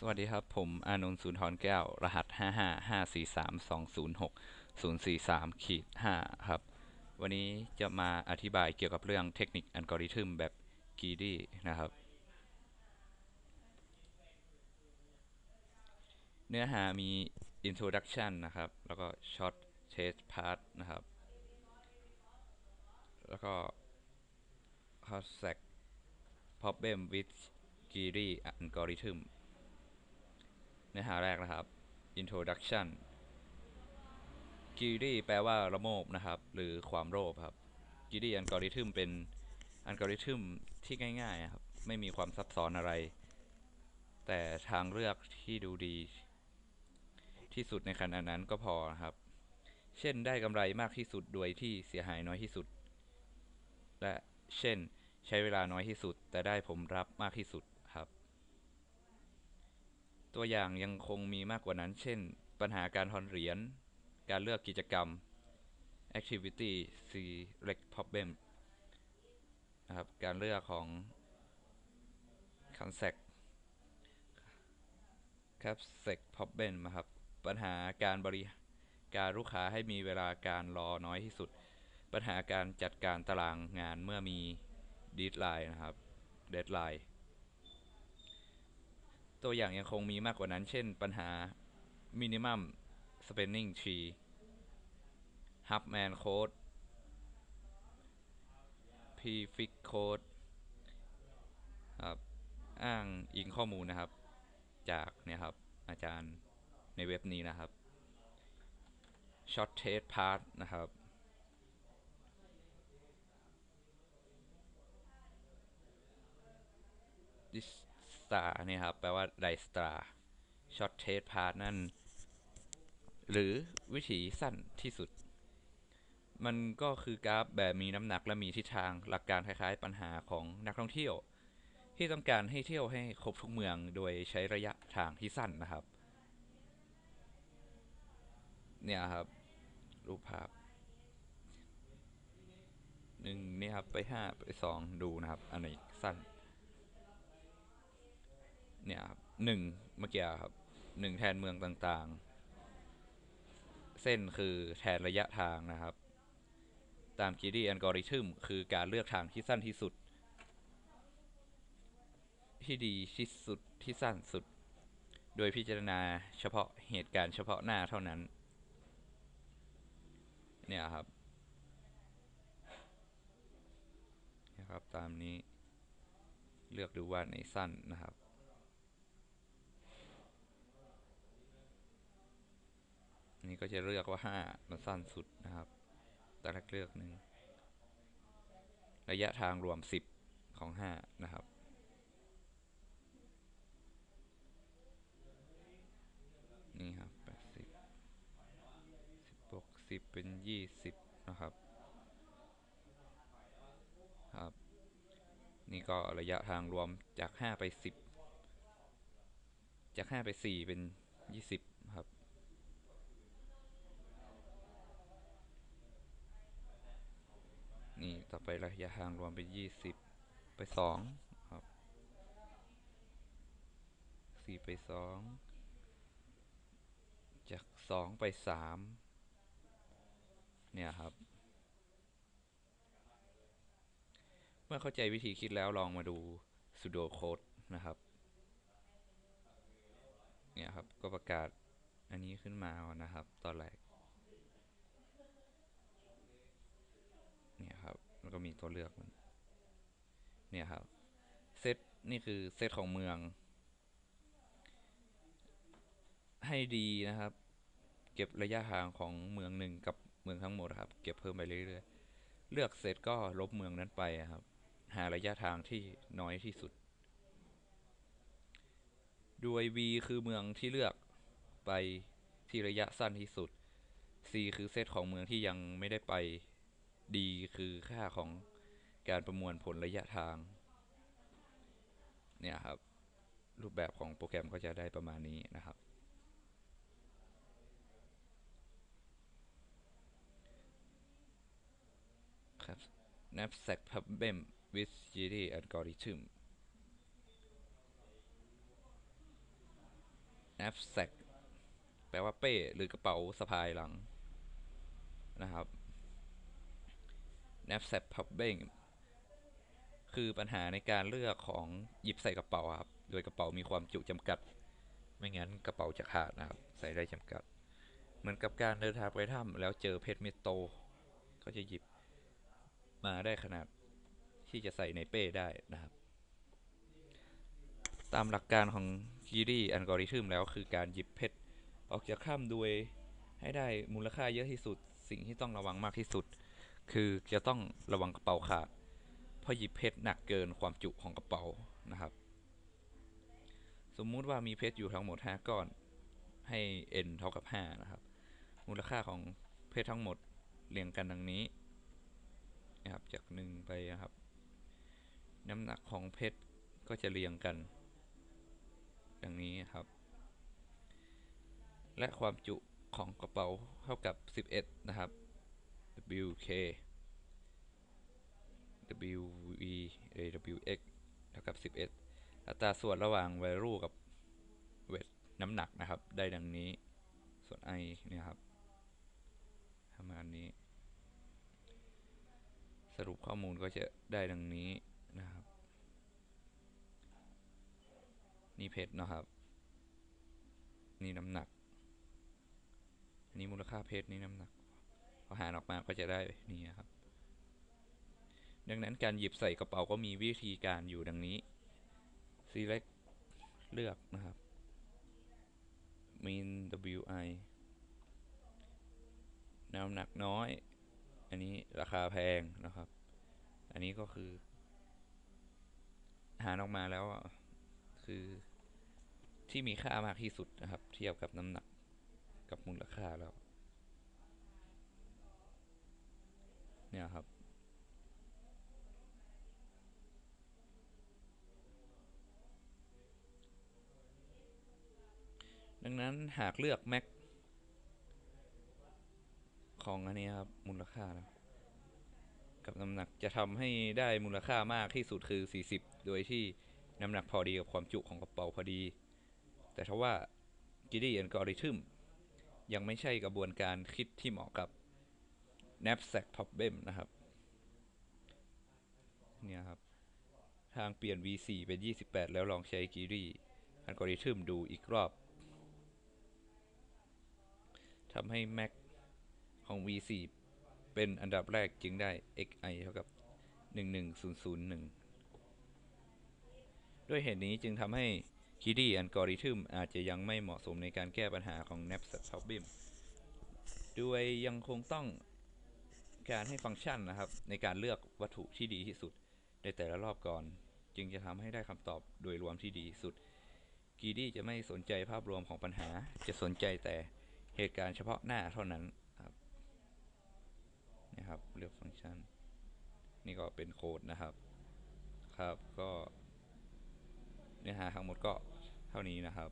สวัสดีครับ ผมอานนท์สุนทรแก้ว รหัสห้าห้าห้าสี่สามสองศูนย์หกศูนย์สี่สามขีดห้าครับ วันนี้จะมาอธิบายเกี่ยวกับเรื่องเทคนิคอัลกอริทึมแบบกีดีนะครับ เนื้อหามี introduction นะครับ แล้วก็ short test part นะครับ แล้วก็ concept problem with Geary algorithm นื้อหาแรกนะครับ introduction Geary แปลว่าระโมบนะครับ หรือความโลภครับ Geary algorithm เป็นอัลกอริทึมที่ง่ายๆครับ ไม่มีความซับซ้อนอะไร แต่ทางเลือกที่ดูดี ที่สุดในขณะนั้นก็พอนะครับ เช่นได้กำไรมากที่สุดโดยที่เสียหายน้อยที่สุด และเช่น ใช้เวลาน้อยที่สุด แต่ได้ผลลัพธ์มากที่สุด ตัวอย่างยังคงมีมากกว่านั้น เช่น ปัญหาการทอนเหรียญ การเลือกกิจกรรม activity select problem นะครับ การเลือกของ concept concept problem นะครับ ปัญหาการบริการลูกค้าให้มีเวลาการรอน้อยที่สุด ปัญหาการจัดการตารางงานเมื่อมี deadline นะครับ deadline ตัวอย่างยังคงมีมากกว่านั้น เช่น ปัญหา minimum spending tree Huffman code prefix code ครับอ้างอิงข้อมูลนะครับ จากเนี่ยครับ อาจารย์ในเว็บนี้นะครับ short test part นะครับ ดิ ตาเนี่ยครับ แปลว่าไดสตาช็อตเทสพาร์นั่น หรือวิถีสั้นที่สุด มันก็คือกราฟแบบมีน้ำหนักและมีทิศทางหลักการคล้ายๆปัญหาของนักท่องเที่ยว ที่ต้องการให้เที่ยวให้ครบทุกเมืองโดยใช้ระยะทางที่สั้นนะครับ เนี่ยครับ รูปภาพหนึ่งนี่ครับ ไปห้าไปสองดูนะครับ อันไหนสั้น เนี่ยครับหนึ่งเมื่อกี้ครับหนึ่งแทนเมืองต่างๆ เส้นคือแทนระยะทางนะครับ ตามกีดีอัลกอริทึมคือการเลือกทางที่สั้นที่สุด ที่ดีที่สุดที่สั้นสุด โดยพิจารณาเฉพาะเหตุการณ์เฉพาะหน้าเท่านั้น เนี่ยครับนะครับตามนี้เลือกดูว่าในสั้นนะครับ นี่ก็จะเลือกว่าห้ามันสั้นสุดนะครับ แต่ละเลือกหนึ่งระยะทางรวมสิบของห้านะครับนี่ครับแปดสิบสิบบวกสิบเป็นยี่สิบนะครับ ครับ นี่ก็ระยะทางรวมจากห้าไปสิบจากห้าไปสี่เป็นยี่สิบครับ นี่ต่อไประยะทางรวมเป็นยี่สิบไปสองครับสี่ไปสองจากสองไปสามเนี่ยครับ เมื่อเข้าใจวิธีคิดแล้วลองมาดู sudo code นะครับ เนี่ยครับก็ประกาศอันนี้ขึ้นมานะครับ ตอนแรก เนี่ยครับแล้วก็มีตัวเลือกมันเนี่ยครับเซตนี่คือเซตของเมือง ให้ดีนะครับ เก็บระยะห่างของเมืองหนึ่งกับเมืองทั้งหมดครับ เก็บเพิ่มไปเรื่อยๆเลือกเสร็จก็ลบเมืองนั้นไปครับ หาระยะทางที่น้อยที่สุดโดย v คือเมืองที่เลือกไปที่ระยะสั้นที่สุด c คือเซตของเมืองที่ยังไม่ได้ไป d คือค่าของการประมวลผลระยะทาง เนี่ยครับ รูปแบบของโปรแกรมก็จะได้ประมาณนี้นะครับ ครับ knapsack problem with GD algorithm knapsack แปลว่าเป้หรือกระเป๋าสะพายหลังนะครับ knapsack popping คือปัญหาในการเลือกของหยิบใส่กระเป๋าครับ โดยกระเป๋ามีความจุจำกัด ไม่งั้นกระเป๋าจะขาดนะครับ ใส่ได้จำกัด เหมือนกับการเดินทางไปถ้ำแล้วเจอเพชรเม็ดโต ก็จะหยิบมาได้ขนาดที่จะใส่ในเป้ได้นะครับ ตามหลักการของ Greedy Algorithm แล้วคือการหยิบเพชรออกจากถ้ำโดยให้ได้มูลค่าเยอะที่สุด สิ่งที่ต้องระวังมากที่สุด คือจะต้องระวังกระเป๋าขาด เพราะหยิบเพชรหนักเกินความจุของกระเป๋านะครับ สมมุติว่ามีเพชรอยู่ทั้งหมด 5 ก้อน ให้ n เท่ากับ 5 นะครับ มูลค่าของเพชรทั้งหมดเรียงกันดังนี้นะครับ จาก 1 ไปนะครับ น้ำหนักของเพชรก็จะเรียงกัน ดังนี้ครับ และความจุของกระเป๋าเท่ากับ 11 นะครับ WK WV AWX เท่ากับ 11 อัตราส่วนระหว่าง value กับ weight น้ำหนักนะครับ ได้ดังนี้ ส่วน i เนี่ยครับประมาณนี้ สรุปข้อมูลก็จะได้ดังนี้นะครับ นี่เพชรนะครับ นี่น้ำหนักนี่มูลค่าเพชรนี่น้ำหนัก พอหารออกมาก็จะได้นี่ครับ ดังนั้นการหยิบใส่กระเป๋าก็มีวิธีการอยู่ดังนี้ select เลือกนะครับ mean wi น้ำหนักน้อย อันนี้ราคาแพงนะครับ อันนี้ก็คือ หารออกมาแล้วอะคือที่มีค่ามากที่สุดนะครับ เทียบกับน้ำหนักกับมูลค่าแล้ว เนี่ยครับ ดังนั้นหากเลือก Max ของอันนี้ครับ มูลค่านะกับน้ำหนักจะทำให้ได้มูลค่ามากที่สุดคือ 40 โดยที่น้ำหนักพอดีกับความจุของกระเป๋าพอดี แต่ถ้าว่า Giddy Algorithm ยังไม่ใช่กระบวนการคิดที่เหมาะกับ knapsack problem นะครับ เนี่ยครับ ทางเปลี่ยน v4 เป็น 28 แล้วลองใช้ Giddy Algorithm ดูอีกรอบทำให้ Mac ของ v4 เป็นอันดับแรกจึงได้ xi เท่ากับ 11001 ด้วยเหตุนี้จึงทำให้ Giddy Algorithm อาจจะยังไม่เหมาะสมในการแก้ปัญหาของ n a p s a c k problem โดยยังคงต้อง การให้ฟังก์ชันนะครับ ในการเลือกวัตถุที่ดีที่สุด ในแต่ละรอบก่อน จึงจะทำให้ได้คำตอบโดยรวมที่ดีที่สุด Giddy จะไม่สนใจภาพรวมของปัญหา จะสนใจแต่เหตุการณ์เฉพาะหน้าเท่านั้นครับนะครับเลือกฟังก์ชัน นี่ก็เป็นโค้ดนะครับ ครับก็เนื้อหาทั้งหมดก็เท่านี้นะครับ